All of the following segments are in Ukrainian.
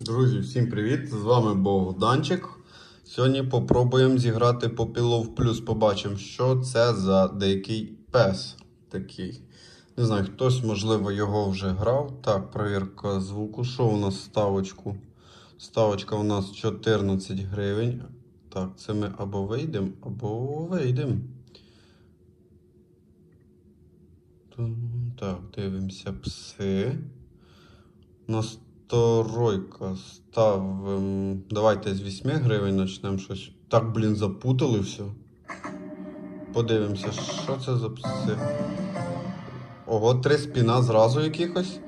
Друзі, всім привіт! З вами Богданчик. Сьогодні попробуємо зіграти по Пілов Плюс. Побачимо, що це за деякий пес такий. Не знаю, хтось, можливо, його вже грав. Так, перевірка звуку. Що у нас ставочку? Ставочка у нас 14 гривень. Так, це ми або вийдемо, або вийдемо. Так, дивимося пси. Настройка ставим. Давайте з 8 гривень почнемо щось. Так, блін, запутали все. Подивимося, що це за пси. Ого, три спіна зразу якихось.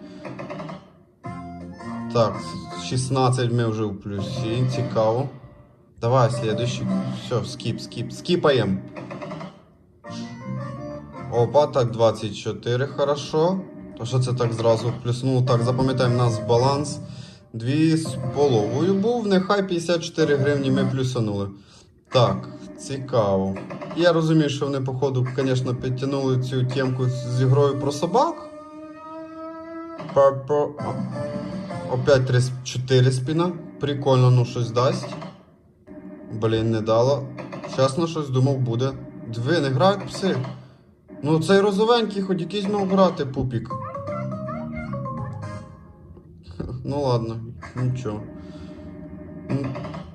Так, 16 ми вже в плюсі, цікаво. Давай, слідуючий. Все, скіп, скіп, скіпаємо. Опа, так, 24, хорошо. То що це так зразу плюснуло? Так, запам'ятаємо, у нас баланс. Дві з половою був, нехай 54 гривні ми плюсанули. Так, цікаво. Я розумію, що вони, походу, звісно, підтягнули цю темку з ігрою про собак. Па-па. Опять 3, 4 спіна. Прикольно, ну щось дасть. Блін, не дало. Чесно, щось думав буде. Дві, не грають пси. Ну, цей розовенький, хоч якийсь мав грати пупік. Ну ладно, нічого.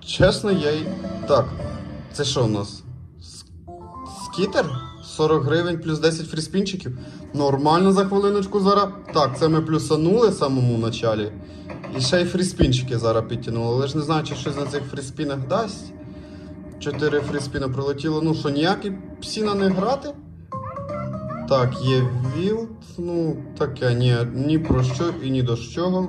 Чесно, я й. Так, це що у нас? Скітер? 40 гривень плюс 10 фріспінчиків. Нормально за хвилиночку зараз. Так, це ми плюсанули в самому началі. І ще й фріспінчики зараз підтягнули. Але ж не знаю, чи щось на цих фріспінах дасть. Чотири фріспіна прилетіло. Ну що, ніякі псіна не грати? Так, є вілд, ну, таке, ні, ні про що і ні до чого.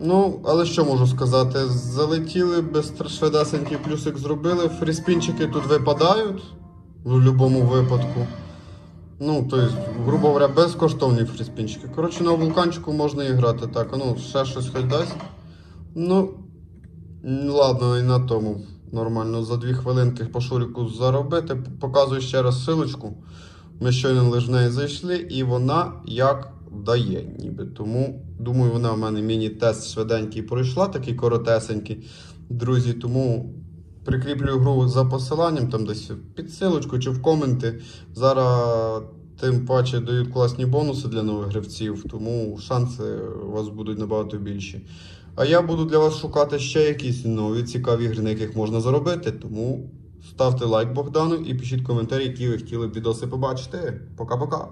Ну, але що можу сказати? Залетіли без швидесенький плюсик зробили. Фріспінчики тут випадають в будь-якому випадку. Ну, тобто, грубо говоря, безкоштовні фріспінчики. Коротше, на вулканчику можна і грати. Так, ну, ще щось хоч дасть. Ну, ладно, і на тому. Нормально, за дві хвилинки по шуріку заробити. Показую ще раз силочку. Ми щойно лише в неї зайшли, і вона як дає, ніби. Тому, думаю, вона в мене міні-тест швиденький пройшла, такий коротесенький. Друзі, тому прикріплю гру за посиланням, там десь під силочку чи в коменти. Зараз тим паче дають класні бонуси для нових гравців, тому шанси у вас будуть набагато більші. А я буду для вас шукати ще якісь нові цікаві ігри, на яких можна заробити. Тому ставте лайк Богдану і пишіть коментарі, які ви хотіли б відоси побачити. Пока-пока.